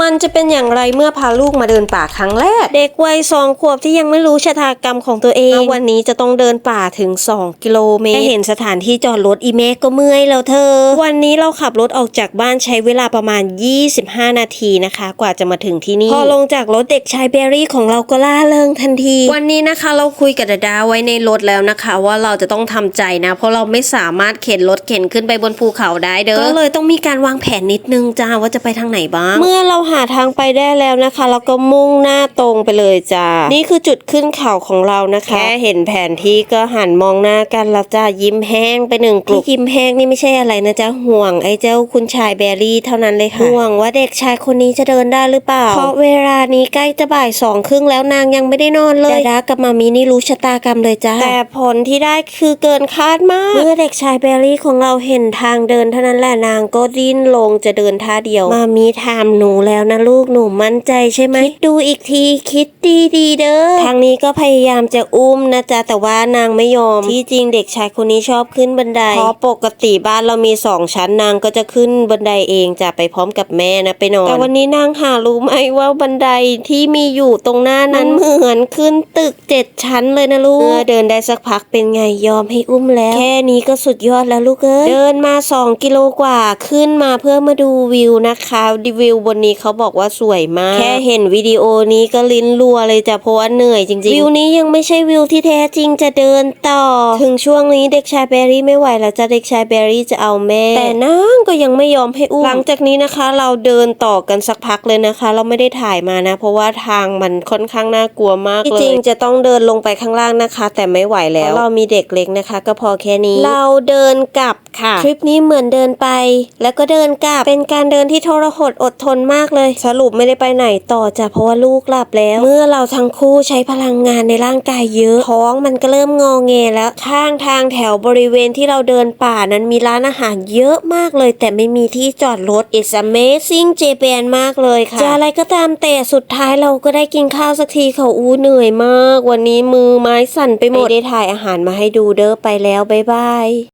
มันจะเป็นอย่างไรเมื่อพาลูกมาเดินป่าครั้งแรก เด็กวัยสองขวบที่ยังไม่รู้ชะตากรรมของตัวเอง วันนี้จะต้องเดินป่าถึง 2 กิโลเมตรแค่เห็นสถานที่จอดรถอีเมกก็เมื่อยแล้วเธอ วันนี้เราขับรถออกจากบ้านใช้เวลาประมาณ 25 นาทีนะคะ กว่าจะมาถึงที่นี่ พอลงจากรถเด็กชายเบอรี่ของเราก็ล่าเริงทันที วันนี้นะคะเราคุยกับดาดาไว้ในรถแล้วนะคะ ว่าเราจะต้องทำใจนะ เพราะเราไม่สามารถเข็นรถเข็นขึ้นไปบนภูเขาได้เด้อก็เลยต้องมีการวางแผนนิดนึงจ้าว่าจะไปทางไหนบ้างเมื่อเราหาทางไปได้แล้วนะคะเราก็มุ่งหน้าตรงไปเลยจ้านี่คือจุดขึ้นเขาของเรานะคะ แค่เห็นแผนที่ก็หันมองหน้ากันแล้วจ้ายิ้มแห้งไปหนึ่งกลุ่มที่ยิ้มแห้งนี่ไม่ใช่อะไรนะจ๊ะห่วงไอ้เจ้าคุณชายแบรี่เท่านั้นเลยค่ะห่วงว่าเด็กชายคนนี้จะเดินได้หรือเปล่า เพราะเวลานี้ใกล้จะบ่ายสองครึ่งแล้วนางยังไม่ได้นอนเลยดากับมามีนี่รู้ชะตากรรมเลยจ้าแต่ผลที่ได้คือเกินคาดมาก เมื่อเด็กชายแบรี่ของเราเห็นทางเดินเท่านั้นแหละนางก็ดิ้นลงจะเดินท่าเดียว มามีถามหนูแล้วนะลูกหนูมั่นใจใช่ไหมคิดดูอีกทีคิดดีดีๆเด้อทางนี้ก็พยายามจะอุ้มนะจ๊ะแต่ว่านางไม่ยอม ที่จริงเด็กชายคนนี้ชอบขึ้นบันไดเพราะปกติบ้านเรามีสองชั้นนางก็จะขึ้นบันไดเองจะไปพร้อมกับแม่นะไปนอนแต่วันนี้นางหารู้ไหมว่าบันไดที่มีอยู่ตรงหน้านั้นเหมือนขึ้นตึกเจ็ดชั้นเลยนะลูกเมื่อเดินได้สักพักเป็นไงยอมให้อุ้มแล้ว แค่นี้ก็สุดยอดแล้วลูกเอ้ยเดินมา 2 กิโลกว่าขึ้นมาเพื่อมาดูวิวนะคะดีวิวบนนี้เขาบอกว่าสวยมาก แค่เห็นวิดีโอนี้ก็ลิ้นรัวเลยจ้ะเพราะว่าเหนื่อยจริงๆ วิวนี้ยังไม่ใช่วิวที่แท้จริงจะเดินต่อ ถึงช่วงนี้เด็กชายแบรี่ไม่ไหวแล้วจ้ะเด็กชายแบรี่จะเอาแม่ แต่นางก็ยังไม่ยอมให้อุ้มหลังจากนี้นะคะ เราเดินต่อกันสักพักเลยนะคะ เราไม่ได้ถ่ายมานะ เพราะว่าทางมันค่อนข้างน่ากลัวมากเลยจริงจะต้องเดินลงไปข้างล่างนะคะ แต่ไม่ไหวแล้วเรามีเด็กเล็กนะคะ ก็พอแค่นี้ เราเดินกลับค่ะ ทริปนี้เหมือนเดินไป แล้วก็เดินกลับ เป็นการเดินที่ทรหดอดทนมากเลย สรุปไม่ได้ไปไหนต่อจ้ะเพราะว่าลูกหลับแล้ว เมื่อเราทั้งคู่ใช้พลังงานในร่างกายเยอะ ท้องมันก็เริ่มงอแงแล้ว ข้างทางแถวบริเวณที่เราเดินป่านั้นมีร้านอาหารเยอะมากเลย แต่ไม่มีที่จอดรถ It's amazing Japan มากเลยค่ะจะอะไรก็ตามแต่สุดท้ายเราก็ได้กินข้าวสักทีเขาอู้เหนื่อยมาก วันนี้มือไม้สั่นไปหมดไม่ได้ถ่ายอาหารมาให้ดูเด้อไปแล้วบ๊ายบาย